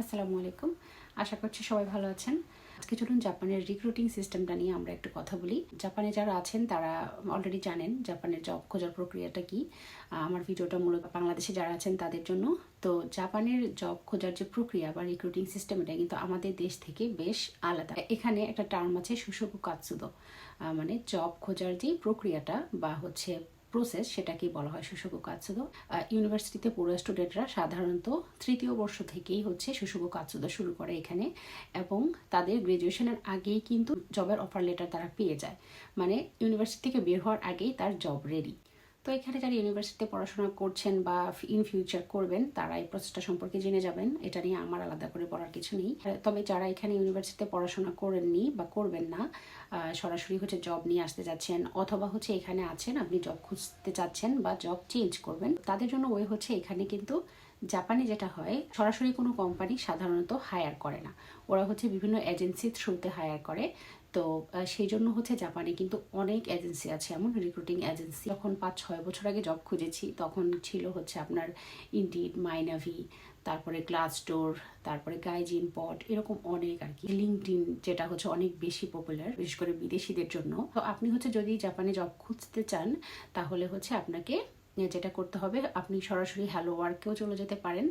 আসসালামু আলাইকুম। আশা করছি সবাই ভালো আছেন। আজকে চলুন জাপানের রিক্রুটিং সিস্টেমটা নিয়ে আমরা একটু কথা বলি। জাপানে যারা আছেন, তারা অলরেডি জানেন জাপানের জব খোঁজার প্রক্রিয়াটা কি। আমার ভিডিওটা মূলত বাংলাদেশে যারা আছেন, তাদের জন্য। তো জাপানের জব খোঁজার যে প্রক্রিয়া বা রিক্রুটিং সিস্টেম এটা কিন্তু আমাদের দেশ থেকে বেশ আলাদা। এখানে একটা টার্ম আছে সুশোকু কাৎসুদো। মানে জব খোঁজার যে প্রক্রিয়াটা বা হচ্ছে প্রসেস সেটাকেই বলা হয় সুষুভ কাচুদ ইউনিভার্সিটিতে পুরো স্টুডেন্টরা সাধারণত তৃতীয় বর্ষ থেকেই হচ্ছে সুষুভ কাচুদ শুরু করে এখানে এবং তাদের গ্রাজুয়েশনের আগেই কিন্তু জবের অফার লেটার তারা পেয়ে যায়। মানে ইউনিভার্সিটি থেকে বের হওয়ার আগেই তার জব রেডি তো এখানে যারা ইউনিভার্সিটিতে পড়াশোনা করছেন বা ইন ফিউচার করবেন, তারা এই প্রসেসটা সম্পর্কে জেনে যাবেন। এটা নিয়ে আমার আলাদা করে বলার কিছু নেই। তবে যারা এখানে ইউনিভার্সিটিতে পড়াশোনা করেননি বা করবেন না সরাসরি হচ্ছে জব নিয়ে আসতে যাচ্ছেন অথবা হচ্ছে এখানে আছেন, আপনি জব খুঁজতে চাচ্ছেন বা জব চেঞ্জ করবেন, তাদের জন্য ওই হচ্ছে এখানে কিন্তু জাপানে যেটা হয়, সরাসরি কোনো কোম্পানি সাধারণত হায়ার করে না। ওরা হচ্ছে বিভিন্ন এজেন্সির থ্রুতে হায়ার করে। তো সেই জন্য হচ্ছে জাপানে কিন্তু অনেক এজেন্সি আছে, এমন রিক্রুটিং এজেন্সি যখন পাঁচ, ছয় বছর আগে জব খুঁজেছি, তখন ছিল হচ্ছে আপনার ইন্ডিড মাইনাভি তারপরে গ্লাস স্টোর তারপরে গাইজিন পট এরকম অনেক আর কি। লিঙ্কডিন যেটা হচ্ছে অনেক বেশি পপুলার বিশেষ করে বিদেশিদের জন্য। তো আপনি হচ্ছে যদি জাপানে জব খুঁজতে চান, তাহলে হচ্ছে আপনাকে যেটা করতে হবে, আপনি সরাসরি হ্যালো ওয়ার্কেও চলে যেতে পারেন।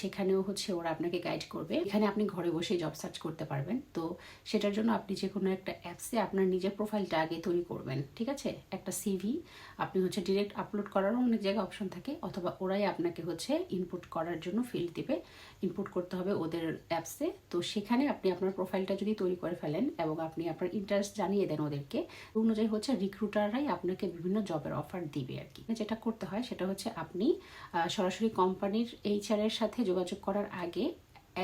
সেখানেও হচ্ছে ওরা আপনাকে গাইড করবে। এখানে আপনি ঘরে বসে জব সার্চ করতে পারবেন। তো সেটার জন্য আপনি যে কোনো একটা অ্যাপসে আপনার নিজের প্রোফাইলটা আগে তৈরি করবেন, ঠিক আছে? একটা সিভি আপনি হচ্ছে ডিরেক্ট আপলোড করারও অনেক জায়গায় অপশন থাকে, অথবা ওরাই আপনাকে হচ্ছে ইনপুট করার জন্য ফিল্ড দিবে। ইনপুট করতে হবে ওদের অ্যাপসে তো সেখানে আপনি আপনার প্রোফাইলটা যদি তৈরি করে ফেলেন এবং আপনি আপনার ইন্টারেস্ট জানিয়ে দেন ওদেরকে অনুযায়ী হচ্ছে রিক্রুটাররাই আপনাকে বিভিন্ন জবের অফার দিবে আর কি। যেটা করতে হয় সেটা হচ্ছে আপনি সরাসরি কোম্পানির এইচআর এর সাথে যোগাযোগ করার আগে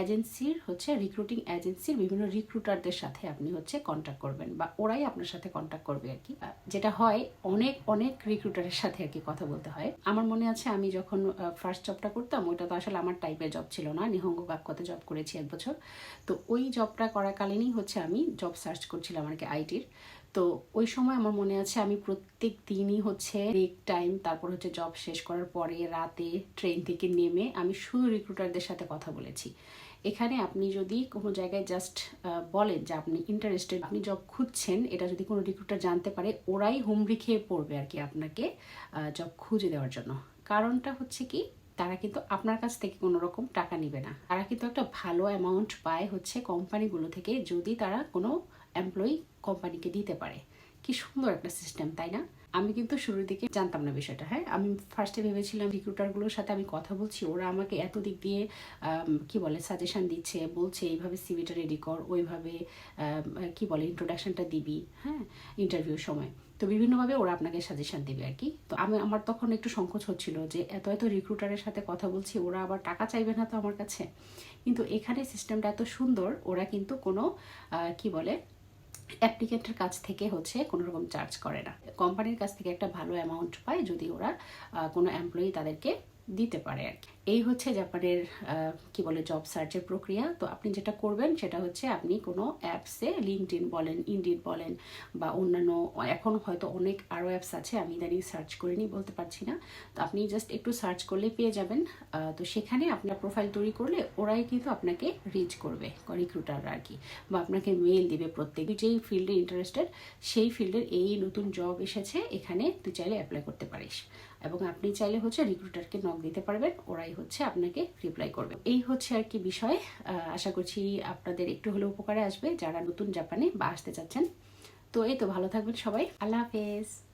এজেন্সির হচ্ছে রিক্রুটিং এজেন্সির বিভিন্ন রিক্রুটারদের সাথে আপনি হচ্ছে কন্ট্যাক্ট করবেন বা ওরাই আপনার সাথে কন্ট্যাক্ট করবে আর কি। যেটা হয় অনেক অনেক রিক্রুটারের সাথে আর কি কথা বলতে হয়। আমার মনে আছে আমি যখন ফার্স্ট জবটা করতাম, ওইটা তো আসলে আমার টাইপের জব ছিল না। নিহঙ্গ বাক্যতে জব করেছি এক বছর। তো ওই জবটা করাকালীনই হচ্ছে আমি জব সার্চ করছিলাম আর কি আইটির তো ওই সময় আমার মনে আছে আমি প্রত্যেক দিনই হচ্ছে ব্রেক টাইম তারপর হচ্ছে জব শেষ করার পরে রাতে ট্রেন থেকে নেমে আমি শুধু রিক্রুটারদের সাথে কথা বলেছি। এখানে আপনি যদি কোনো জায়গায় জাস্ট বলেন যে আপনি ইন্টারেস্টেড আপনি জব খুঁজছেন, এটা যদি কোনো রিক্রুটার জানতে পারে, ওরাই হুমড়ি খেয়ে পড়বে আর কি আপনাকে জব খুঁজে দেওয়ার জন্য। কারণটা হচ্ছে কি, তারা কিন্তু আপনার কাছ থেকে কোনো রকম টাকা নিবে না। তারা কিন্তু একটা ভালো অ্যামাউন্ট পায় হচ্ছে কোম্পানিগুলো থেকে যদি তারা কোনো এমপ্লয়ি কোম্পানিকে দিতে পারে। কি সুন্দর একটা সিস্টেম তাই না? আমি কিন্তু শুরুর দিকে জানতাম না বিষয়টা হ্যাঁ? আমি ফার্স্টে ভেবেছিলাম রিক্রুটারগুলোর সাথে আমি কথা বলছি, ওরা আমাকে এত দিক দিয়ে কি বলে সাজেশন দিচ্ছে, বলছে, এইভাবে সিভিটা রেডি কর, ওইভাবে কি বলে ইন্ট্রোডাকশনটা দিবি হ্যাঁ? ইন্টারভিউর সময়। তো বিভিন্নভাবে ওরা আপনাকে সাজেশন দেবে আর কি। তো আমি, আমার তখন একটু সংকোচ হচ্ছিল যে এত এত রিক্রুটারের সাথে কথা বলছি, ওরা আবার টাকা চাইবে না তো আমার কাছে। কিন্তু এখানে সিস্টেমটা এত সুন্দর, ওরা কিন্তু কোনো কি বলে অ্যাপ্লিকেন্টের কাছ থেকে হচ্ছে কোনো রকম চার্জ করে না কোম্পানির কাছ থেকে একটা ভালো অ্যামাউন্ট পায় যদি ওরা কোনো এমপ্লয়ি তাদেরকে দিতে পারে আর কি। এই হচ্ছে জাপানের কি বলে জব সার্চের প্রক্রিয়া। তো আপনি যেটা করবেন, সেটা হচ্ছে আপনি কোনো অ্যাপসে লিঙ্কড ইন বলেন ইন্ডিড বলেন, বা অন্যান্য, এখন হয়তো অনেক আরও অ্যাপস আছে, আমি ইদানিং সার্চ করিনি, বলতে পারছি না। তো আপনি জাস্ট একটু সার্চ করলে পেয়ে যাবেন। তো সেখানে আপনার প্রোফাইল তৈরি করলে ওরাই কিন্তু আপনাকে রিচ করবে রিক্রুটাররা আর কি, বা আপনাকে মেল দিবে প্রত্যেক। যেই ফিল্ডে ইন্টারেস্টেড সেই ফিল্ডের এই নতুন জব এসেছে, এখানে তুই চাইলে অ্যাপ্লাই করতে পারিস। এবং আপনি চাইলে হচ্ছে রিক্রুটারকে নক দিতে পারবেন, ওরাই হচ্ছে আপনাকে রিপ্লাই করবে। এই হচ্ছে আর কি বিষয়। আশা করছি আপনাদের একটু হলেও উপকারে আসবে যারা নতুন জাপানে বা আসতে চাচ্ছেন। তো এই তো, ভালো থাকবেন সবাই। আল্লাহ হাফেজ।